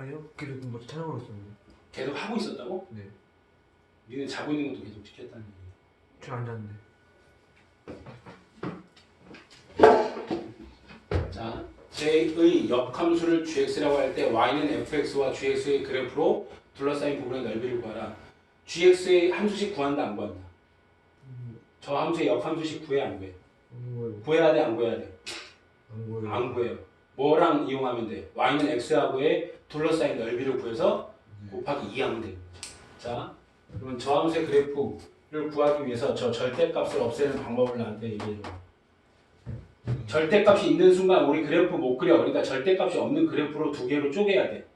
아니요 계속 뭐 촬영하고 있었는데 계속 하고 있었다고? 네. 니네 자고 있는 것도 계속 지켰다는 얘기. 저 앉았는데 자, J의 역함수를 gx라고 할 때 y는 fx와 gx의 그래프로 둘러싸인 부분의 넓이를 구하라. gx의 함수식 구한다 안 구한다? 저 함수의 역함수식 구해 안 구해? 안 구해야 돼 안 구해야 돼? 안 보여요 안 구해요. 뭐랑 이용하면 돼? y는 x하고의 둘러싸인 넓이를 구해서 곱하기 2 하면 돼. 자, 그러면 저 함수의 그래프를 구하기 위해서 저 절대값을 없애는 방법을 나한테 얘기해 줘. 절대값이 있는 순간 우리 그래프 못 그려. 그러니까 절대값이 없는 그래프로 두 개로 쪼개야 돼.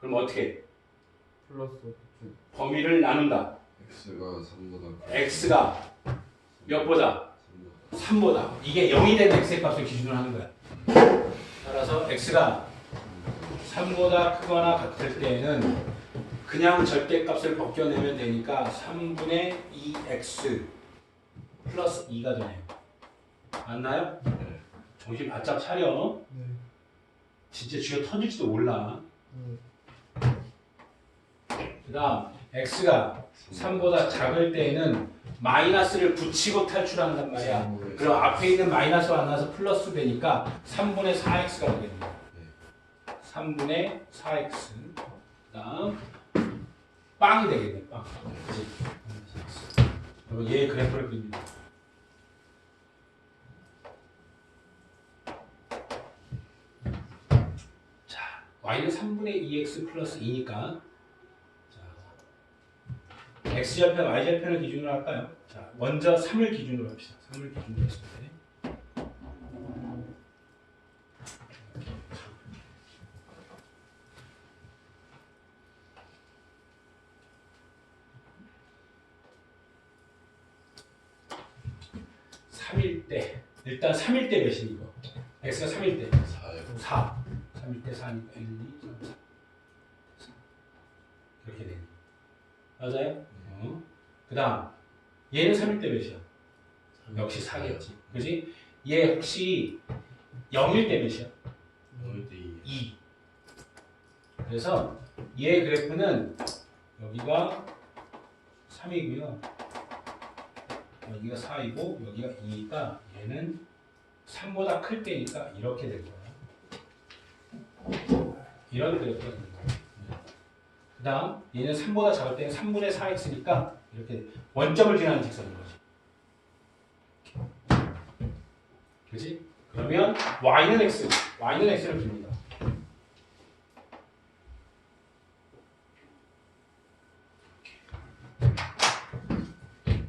그럼 어떻게? 해? 플러스 범위를 나눈다. x가 3보다 x가 몇 보다? 3보다. 이게 0이 된 x의 값을 기준으로 하는 거야. 따라서 x가 3보다 크거나 같을 때에는 그냥 절대값을 벗겨내면 되니까 3분의 2x 플러스 2가 되네요. 맞나요? 네. 정신 바짝 차려. 네 진짜 쥐어 터질지도 몰라. 그 다음 x가 3보다 작을 때에는 마이너스를 붙이고 탈출한단 말이야. 그럼 앞에 있는 마이너스가 안 나와서 플러스 되니까 3분의 4x가 되겠네. 3분의 4x. 그 다음 빵이 되겠네. 빵. 그치? 그리고 얘 그래프를 그립니다. 자, y는 3분의 2x 플러스 2니까 자, x절편, y절편을 기준으로 할까요? 자, 먼저 3을 기준으로 합시다. 3을 기준으로 했을 때. 삼일때 일단 3일 때 몇이 이거? x가 3일 때 4요 4 3일 때 4니까 1, 2, 3, 4 이렇게 되네 맞아요? 어. 그 다음 얘는 3일 때 몇이야? 역시 4겠지 그지? 얘 혹시 0일 때 몇이야? 0일 때 2. 2 그래서 얘 그래프는 여기가 3이고요 여기가 4이고 여기가 2니까 얘는 3보다 클 때니까 이렇게 될 거야 이런 그래프가 그 다음 얘는 3보다 작을 때는 3분의 4x니까 이렇게 원점을 지나는 직선인 거지 그지? 그러면 y는 x, y는 x를 줍니다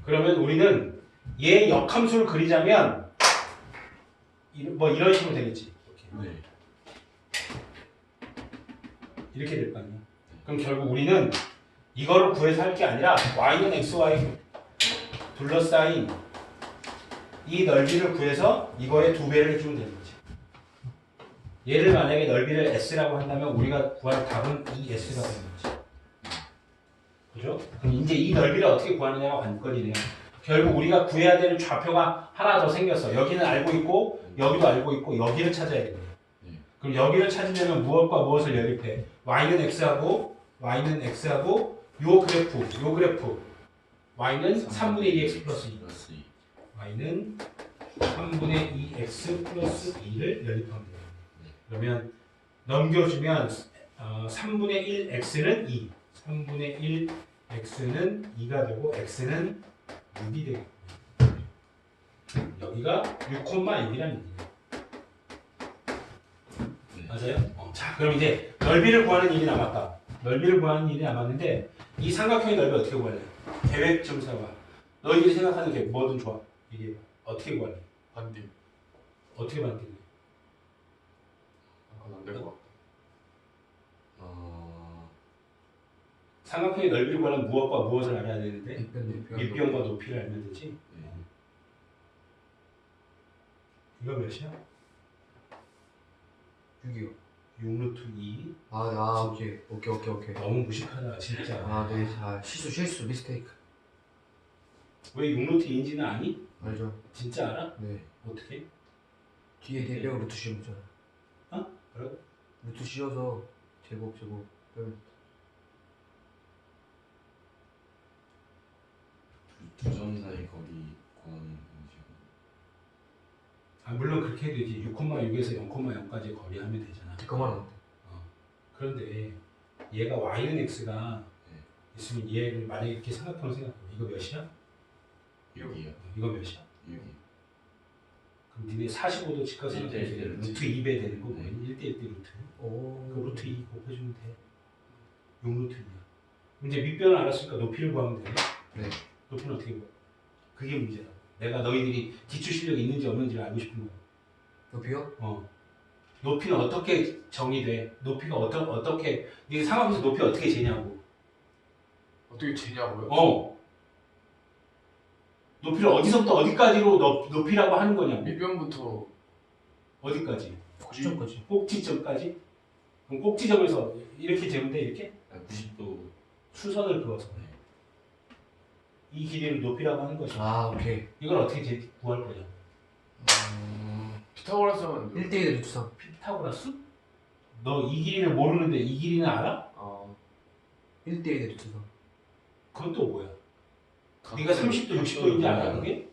그러면 우리는 얘 역함수를 그리자면 이- 뭐 이런 식으로 되겠지. 이렇게. 네. 이렇게 될 거 아니야. 그럼 결국 우리는 이거를 구해서 할 게 아니라 y는 xy 둘러싸인 이 넓이를 구해서 이거의 두 배를 해주면 되는 거지. 얘를 만약에 넓이를 s라고 한다면 우리가 구할 답은 2s가 되는 거지. 그죠? 그럼 이제 이 넓이를 어떻게 구하느냐가 관건이네요. 결국 우리가 구해야 되는 좌표가 하나 더 생겼어. 여기는 알고 있고 여기도 알고 있고 여기를 찾아야겠네요. 네. 그럼 여기를 찾으려면 무엇과 무엇을 연립해? y는 x하고 y는 x하고 요 그래프, 요 그래프 y는 3분의 2x 플러스 2 플러스 2. y는 3분의 2x 플러스 2를 연립하면 돼요. 그러면 넘겨주면 어, 3분의 1 x는 2, 3분의 1 x는 2가 되고 x는 6이 되겠고요. 여기가 6,6이라는 얘기예요. 네. 맞아요? 어, 자, 그럼 이제 넓이를 구하는 일이 남았다. 넓이를 구하는 일이 남았는데 이 삼각형의 넓이 어떻게 구할래? 계획 좀 세워봐. 너희들이 생각하는 계획 뭐든 좋아. 이게 어떻게 구할래? 반디 어떻게 만들래? 그건 안될 것 같아 어, 삼각형의 넓이를 구하려면 무엇과 무엇을 알아야 되는데 밑변 밑변과 높이를 알면 되지. 네. 이거 몇이야? 6이요 6루트 2. 아, 아 오케이 오케이 오케이 오케이 너무 무식하다 진짜. 아네 아, 실수 실수 미스테이크 왜 6루트 2인지는 아니? 알죠 진짜 알아? 네 어떻게? 뒤에 대병 루트 씌우잖아 어? 뭐라고? 루트 씌워서 제곱 제곱 빼면 두 점 사이 거리 구하는 공식. 아 물론 그렇게 해도 되지 6,6에서 0,0까지 거리하면 되잖아 그만 안 돼. 그런데 얘가 y는 x가 네. 있으면 얘를 만약에 이렇게 생각하면 생각해 이거 몇이야? 여기요. 이거 몇이야? 여기. 그럼 니네 45도 직각 생각해 루트. 루트 2배 되는 거 네. 뭐야? 1대 1대 루트 오. 그 루트 2 곱해주면 돼 6루트 2야 이제 밑변을 알았으니까 높이를 구하면 돼 네. 높이는 어떻게 구해? 그게 문제야 내가 너희들이 기초 실력이 있는지 없는지를 알고 싶은 거야 높이요? 어. 높이는 어떻게 정의돼? 높이가 어떠, 어떻게 네 상황에서 높이 어떻게 재냐고 어떻게 재냐고요? 어 높이를 어디서부터 어디까지로 높, 높이라고 하는 거냐고 밑변부터 어디까지? 꼭지점까지. 꼭지점까지? 그럼 꼭지점에서 이렇게 재면 돼 이렇게? 아, 90도. 수선을 그어서 네. 이 길이를 높이라고 하는 것이야 아 오케이. 이걸 어떻게 재, 구할 거냐 음. 피타고라스는 1대1 루트 3. 피타고라스? 너 이 길이를 모르는데 이 길이는 알아? 아 1대1 루트 3. 그건 또 뭐야? 네가 30도 60도인지 알아 그게?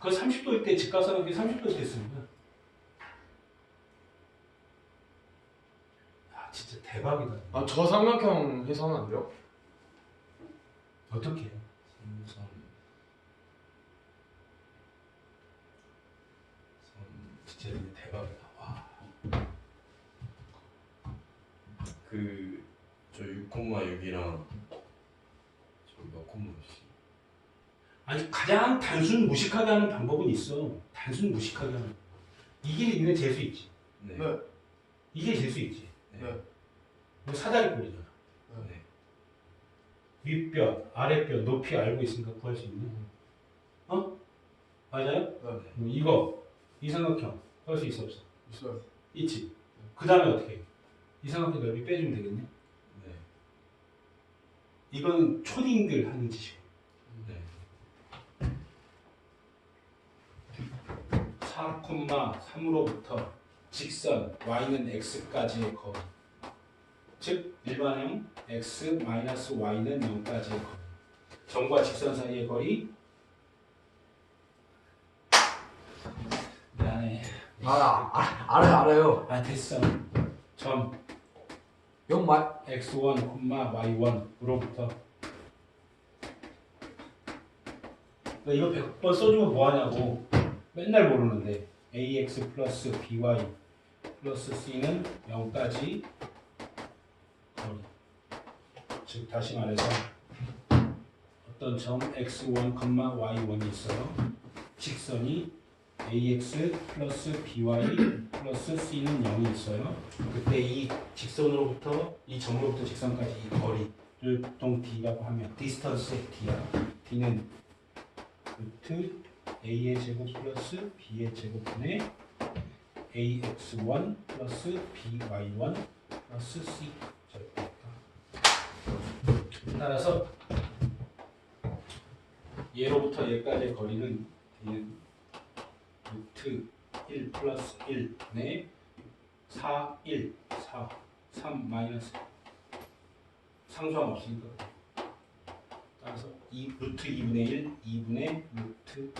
그 30도일 때 직각삼각이 30도일 때 쓰는 거야 야 진짜 대박이다 아, 저 삼각형 해서는 안 돼요? 어떻게 해? 3, 3. 3. 진짜 대박이다 와 그, 저 6,6이랑 저기 몇 콤마 씨. 아니 가장 단순 무식하게 하는 방법은 있어 단순 무식하게 하는 이게 있는 재수 있지 네. 네. 이게 재수 있지 네. 네. 이거 사다리꼴이잖아 네. 윗뼈 아랫뼈 높이 알고 있으니까 구할 수 있네 어? 맞아요? 네. 그럼 이거 이 삼각형 구 할 수 있어 없어? 있어요. 있지 그 다음에 어떻게 해? 이 삼각형 넓이 빼주면 되겠네 네. 이건 초딩들 하는 짓이고 네. 4,3으로부터 직선 y는 x까지의 거리 즉 일반형 x y는 0까지의 거리 점과 직선 사이의 거리 미안해 아, 아 알아요 알아요. 아 됐어. 점0 말. x1, y1으로부터. 나 이거 100번 써주면 뭐하냐고 맨날 모르는데. Ax 플러스 by 플러스 c는 0까지. 거리 즉 다시 말해서 어떤 점 x1, y1이 있어요? 직선이 ax 플러스 by 플러스 c는 0이 있어요 그때 이 직선으로부터 이 점으로부터 직선까지 이 거리를 보통 d라고 하면 디스턴스의 d야. d는 루트 a의 제곱 플러스 b의 제곱분의 ax1 플러스 by1 플러스 c 제곱이니까. 따라서 얘로부터 얘까지의 거리는 d는 루트 1 플러스 1의 4, 1, 4, 3 마이너스 상수함 없으니까 따라서 2 루트 2분의 1, 2분의 루트 2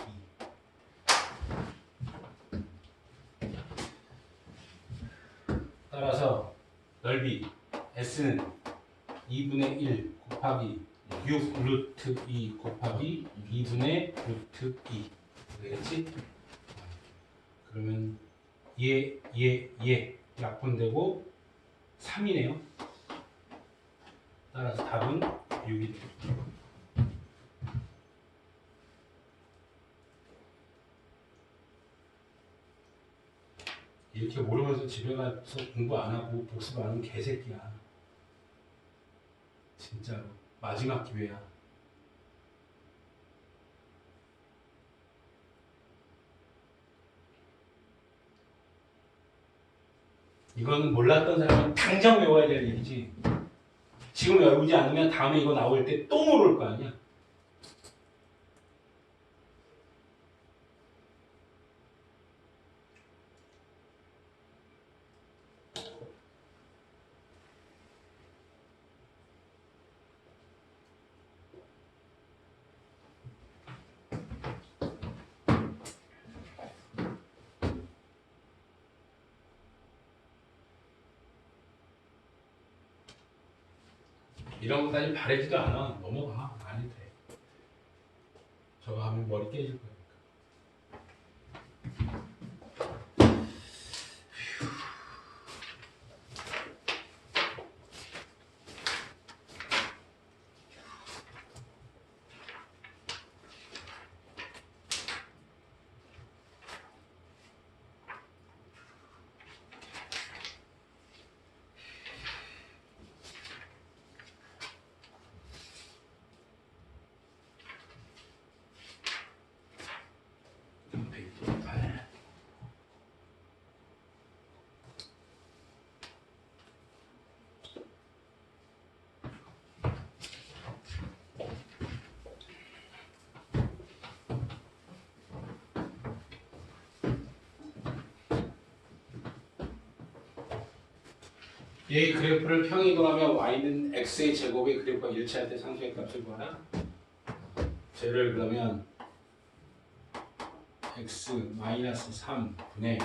따라서 넓이 S는 2분의 1 곱하기 6 루트 2 곱하기 2분의 루트 2 되겠지? 그러면 얘, 얘, 얘 약분되고 3이네요. 따라서 답은 6이 돼요. 이렇게 모르면서 집에 가서 공부 안 하고 복습 안 하면 개새끼야. 진짜로 마지막 기회야. 이거는 몰랐던 사람은 당장 외워야 될 얘기지. 지금 외우지 않으면 다음에 이거 나올 때 또 모를 거 아니야. 이런 것까지 바래지도 않아. 넘어가. 안 해도 돼. 저거 하면 머리 깨질 거니 까. 이 그래프를 평이동하면 y는 x의 제곱의 그래프와 일치할 때 상수의 값을 구하라. 쟤를 그러면 x 마이너스 3 분의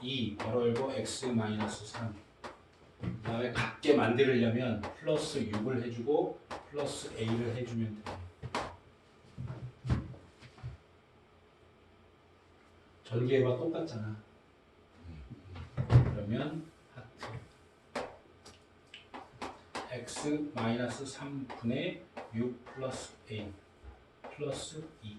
2 바로 열고 x 마이너스 3 그 다음에 같게 만들려면 플러스 6을 해주고 플러스 a를 해주면 돼. 전개가 똑같잖아. 그러면 하트 x 마이너스 3분의 6 플러스 a 플러스 2